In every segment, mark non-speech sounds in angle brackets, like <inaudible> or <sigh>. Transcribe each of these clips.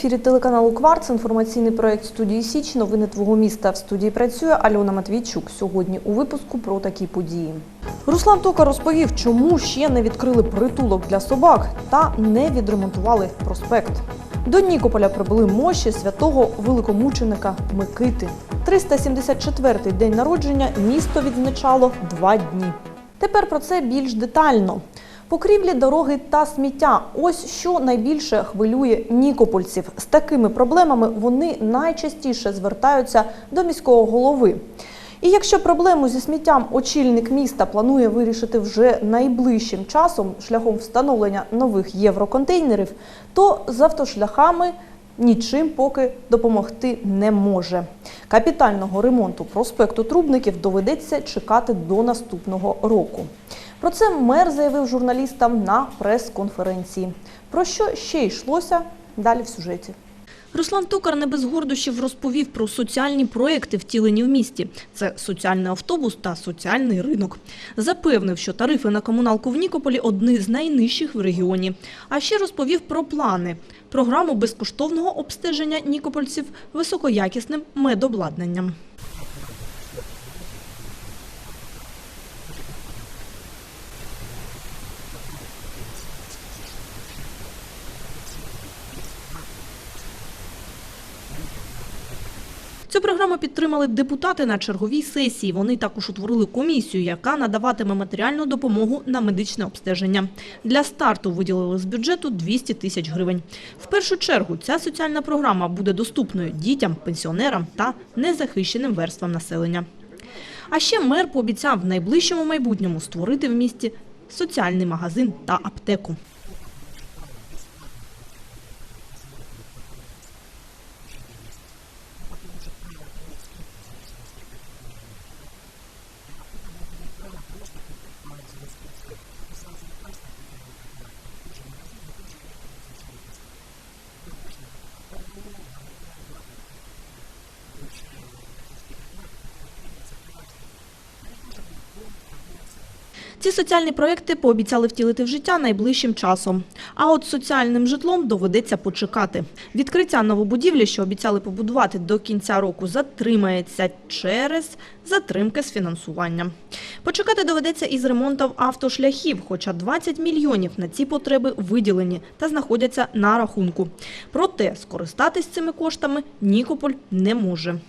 ефірі телеканалу Кварц. Інформаційний проект студії Січ. Новини твого міста. В студії працює Альона Матвійчук. Сьогодні у випуску про такі події. Руслан Тока розповів, чому ще не відкрили притулок для собак та не відремонтували проспект. До Нікополя прибули мощі святого великомученика Микити. 374-й день народження місто відзначало два дні. Тепер про це більш детально. Покрівлі дороги та сміття ось що найбільше хвилює нікопольців. З такими проблемами вони найчастіше звертаються до міського голови. І якщо проблему зі сміттям очільник міста планує вирішити вже найближчим часом шляхом встановлення нових євроконтейнерів, то з автошляхами нічим поки допомогти не може. Капітального ремонту проспекту Трубників доведеться чекати до наступного року. Про це мер заявив журналістам на прес-конференції. Про що ще йшлося далі в сюжеті. Руслан Токар не без гордощів розповів про соціальні проекти, втілені в місті. Це соціальний автобус та соціальний ринок. Запевнив, що тарифи на комуналку в Нікополі одні з найнижчих в регіоні. А ще розповів про плани. Програму безкоштовного обстеження нікопольців високоякісним медобладнанням. Цю програму підтримали депутати на черговій сесії. Вони також утворили комісію, яка надаватиме матеріальну допомогу на медичне обстеження. Для старту виділили з бюджету 200 тисяч гривень. В першу чергу ця соціальна програма буде доступною дітям, пенсіонерам та незахищеним верствам населення. А ще мер пообіцяв в найближчому майбутньому створити в місті соціальний магазин та аптеку. Ці соціальні проекти пообіцяли втілити в життя найближчим часом. А от соціальним житлом доведеться почекати. Відкриття новобудівлі, що обіцяли побудувати до кінця року, затримається через затримки з фінансуванням. Почекати доведеться із ремонтом автошляхів, хоча 20 мільйонів на ці потреби виділені та знаходяться на рахунку. Проте скористатись цими коштами Нікополь не може.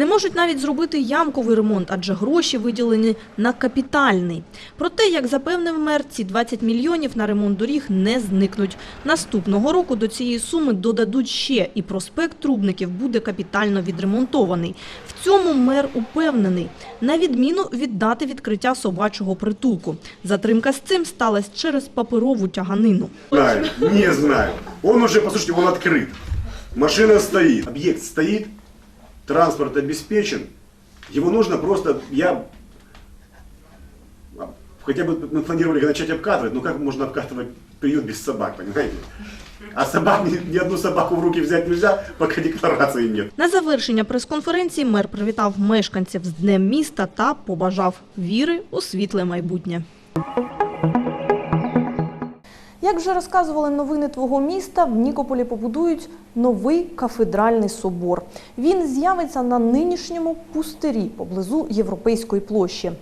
Не можуть навіть зробити ямковий ремонт, адже гроші виділені на капітальний. Проте, як запевнив мер, ці 20 мільйонів на ремонт доріг не зникнуть. Наступного року до цієї суми додадуть ще, і проспект Трубників буде капітально відремонтований. В цьому мер упевнений, на відміну від дати відкриття собачого притулку. Затримка з цим сталася через паперову тяганину. Знаю, не знаю. Он уже, послушайте, он открыт. Машина стоит, объект стоит, транспорт обеспечен. Его нужно просто, я хотя бы мы планировали начать обкатывать, но как можно обкатывать приют без собак, понимаете? А собак, ни, ни одну собаку в руки взять нельзя, пока декларации нет. На завершення прес-конференції мер привітав мешканців з Днем міста та побажав віри у світле майбутнє. Вже розказували новини твого міста, в Нікополі побудують новий кафедральний собор. Він з'явиться на нинішньому пустирі поблизу Європейської площі.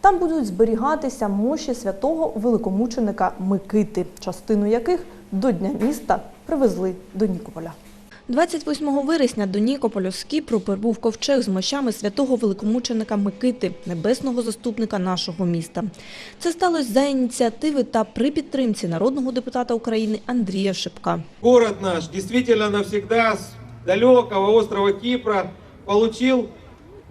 Там будуть зберігатися мощі святого великомученика Микити, частину яких до Дня міста привезли до Нікополя. 28 вересня до Нікополю з Кіпру прибув ковчег з мощами святого великомученика Микити, небесного заступника нашого міста. Це сталося за ініціативи та при підтримці народного депутата України Андрія Шипка. Город наш действительно навсегда с далекого острова Кипра получил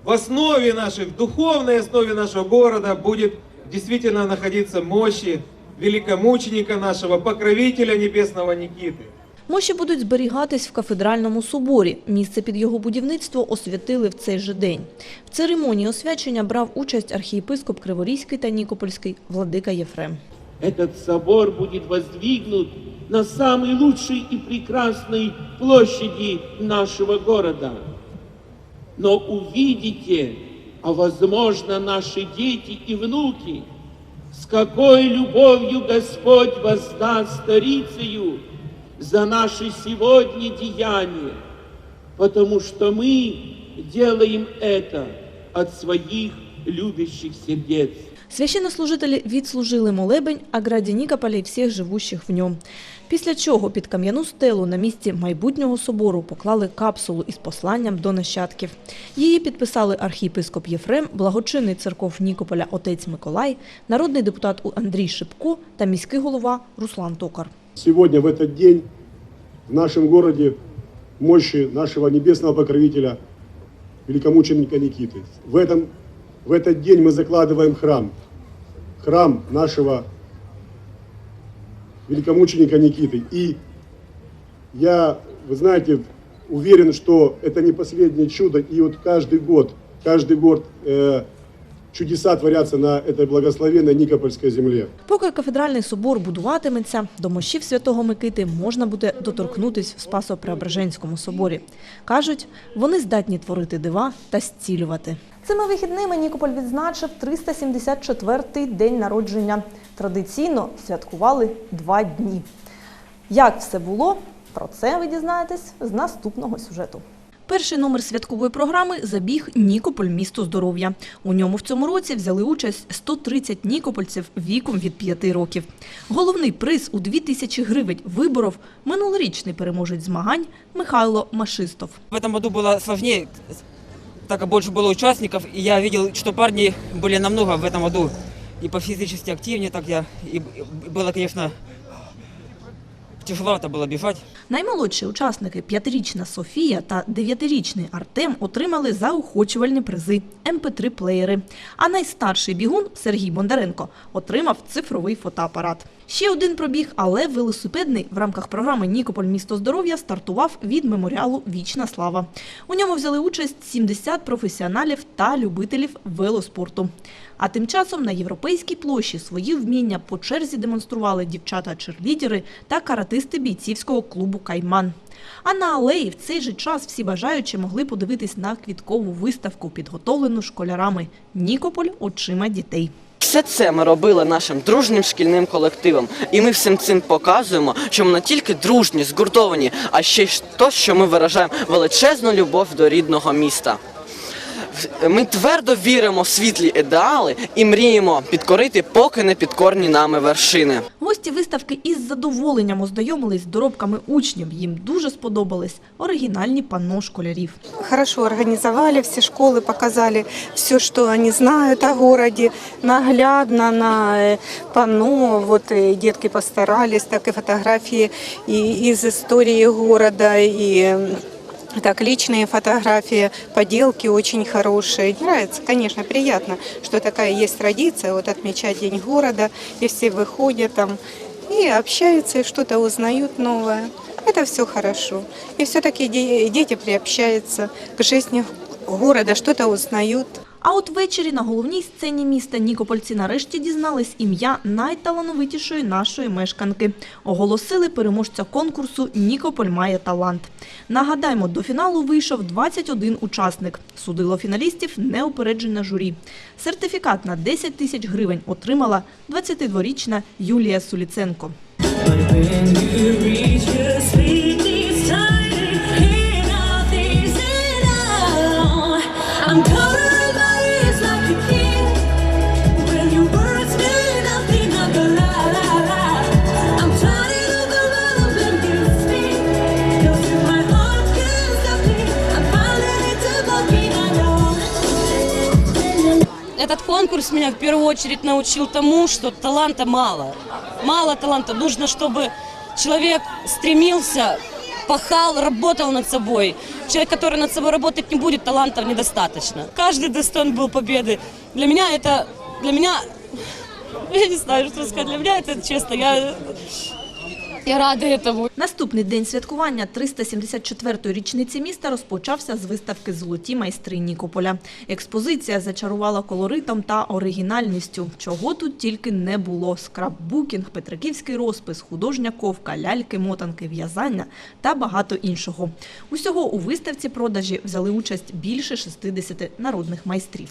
в основе нашей, в духовной основе нашего города будет действительно находиться мощи великомученика нашего, покровителя небесного Никиты. Мощі будуть зберігатись в кафедральному соборі. Місце під його будівництво освятили в цей же день. В церемонії освячення брав участь архієпископ Криворізький та Нікопольський владика Єфрем. Этот собор будет воздвигнут на самой лучшей и прекрасной площади нашего города. Но увидите, а возможно наши дети и внуки, с какой любовью Господь воздаст старицею за наши сегодня деяния, потому что мы делаем это от своих любящих сердец. Священнослужителі відслужили молебень о граді Нікополя і всіх живущих в ньому. Після чого під кам'яну стелу на місці майбутнього собору поклали капсулу із посланням до нащадків. Її підписали архієпископ Єфрем, благочинний церков Нікополя отець Миколай, народний депутат Андрій Шипко та міський голова Руслан Токар. Сегодня, в этот день, в нашем городе мощи нашего небесного покровителя, великомученика Никиты. В, этом, в этот день мы закладываем храм. Храм нашего великомученика Никиты. И я, вы знаете, уверен, что это не последнее чудо. И вот каждый год, каждый год э, чудеса творятся на этой благословенной Никопольской земле. Поки кафедральний собор будуватиметься, до мощів святого Микити можна буде доторкнутись в Спасо-Преображенському соборі. Кажуть, вони здатні творити дива та зцілювати. Цими вихідними Нікополь відзначив 374-й день народження. Традиційно святкували два дні. Як все було, про це ви дізнаєтесь з наступного сюжету. Перший номер святкової програми забіг Нікополь місто здоров'я. У ньому в цьому році взяли участь 130 нікопольців віком від 5 років. Головний приз у 2 тисячі гривень виборов минулорічний переможець змагань Михайло Машистов. В этом году было сложнее, так как больше было участников, и я видел, что парни были намного в этом году и по физически активнее, так я, и было, конечно, тяжеловато было бежать. Наймолодші учасники п'ятирічна Софія та дев'ятирічний Артем отримали заохочувальні призи МП3-плеєри. А найстарший бігун Сергій Бондаренко отримав цифровий фотоапарат. Ще один пробіг, але велосипедний в рамках програми Нікополь місто здоров'я стартував від меморіалу Вічна слава. У ньому взяли участь 70 професіоналів та любителів велоспорту. А тим часом на європейській площі свої вміння по черзі демонстрували дівчата-черлідери та каратисти бійцівського клубу Кайман. А на алеї в цей же час всі бажаючі могли подивитись на квіткову виставку, підготовлену школярами Нікополь очима дітей. Все це ми робили нашим дружнім шкільним колективом, і ми всім цим показуємо, що ми не тільки дружні, згуртовані, а ще й то, що ми виражаємо величезну любов до рідного міста. Ми твердо віримо в світлі ідеали і мріємо підкорити поки не підкорні нами вершини. Гості виставки із задоволенням ознайомились з доробками учнів. Їм дуже сподобались оригінальні панно школярів. Хорошо организовали, все школы показали все, что они знают о городе, наглядно на э, панно, вот и детки постарались, так и фотографии и из истории города, и м, так, личные фотографии, поделки очень хорошие. Нравится, конечно, приятно, что такая есть традиция, вот отмечать День города, и все выходят там и общаются, и что-то узнают новое. Это все хорошо. И все-таки дети приобщаются к жизни города, что-то узнают. А от ввечері на головній сцені міста Нікопольці нарешті дізнались ім'я найталановитішої нашої мешканки. Оголосили переможця конкурсу Нікополь має талант. Нагадаємо, до фіналу вийшов 21 учасник. Судило фіналістів неупереджене журі. Сертифікат на 10 тисяч гривень отримала 22-річна Юлія Суліценко. конкурс меня в первую очередь научил тому, что таланта мало. Мало таланта. Нужно, чтобы человек стремился, пахал, работал над собой. Человек, который над собой работать не будет, талантов недостаточно. Каждый достоин был победы. Для меня это... Для меня... <laughs> Я не знаю, что сказать. Для меня это честно. Я Я рада этому. Наступний день святкування 374-ї річниці міста розпочався з виставки Золоті майстри Нікополя. Експозиція зачарувала колоритом та оригінальністю. Чого тут тільки не було: скраббукінг, петриківський розпис, художня ковка, ляльки, мотанки, в'язання та багато іншого. Усього у виставці продажі взяли участь більше 60 народних майстрів.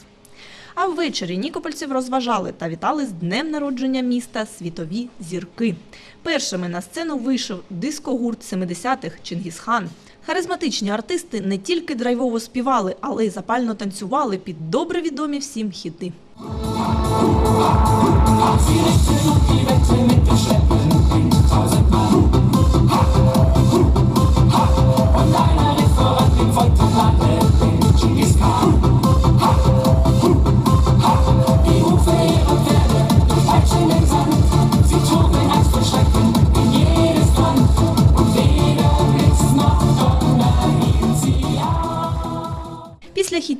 А ввечері нікопольців розважали та вітали з днем народження міста світові зірки. Першими на сцену вийшов дискогурт 70-х Чингісхан. Харизматичні артисти не тільки драйвово співали, але й запально танцювали під добре відомі всім хіти.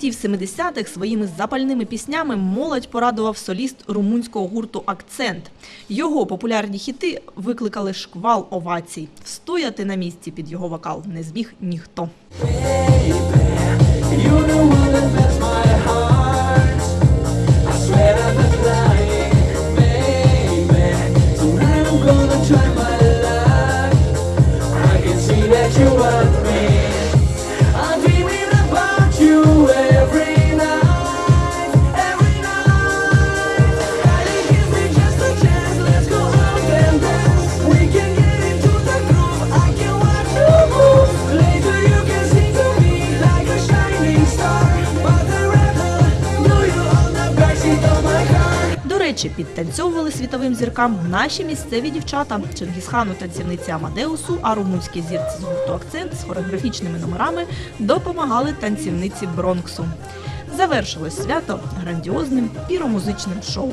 Після в 70-х своїми запальними піснями молодь порадував соліст румунського гурту Акцент. Його популярні хіти викликали шквал овацій. Встояти на місці під його вокал не зміг ніхто. До речі, підтанцьовували світовим зіркам наші місцеві дівчата. Чингісхану танцівниці Амадеусу, а румунські зірці з гурту Акцент з хореографічними номерами допомагали танцівниці Бронксу. Завершилось свято грандіозним піромузичним шоу.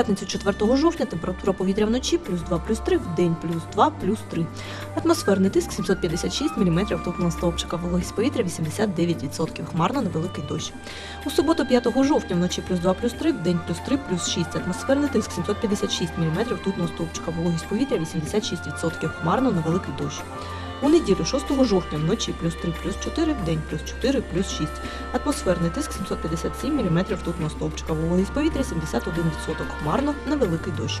У п'ятницю 4 жовтня температура повітря вночі плюс 2 плюс 3, в день плюс 2 плюс 3. Атмосферний тиск 756 мм топного стовпчика, вологість повітря 89%, хмарно невеликий дощ. У суботу 5 жовтня вночі плюс 2 плюс 3, в день плюс 3 плюс 6. Атмосферний тиск 756 мм тутного стовпчика, вологість повітря 86%, хмарно невеликий дощ. У неділю 6 жовтня вночі плюс 3 плюс 4, в день плюс 4 плюс 6. Атмосферний тиск 757 мм ртутного стовпчика, вологість повітря 71%, хмарно невеликий дощ.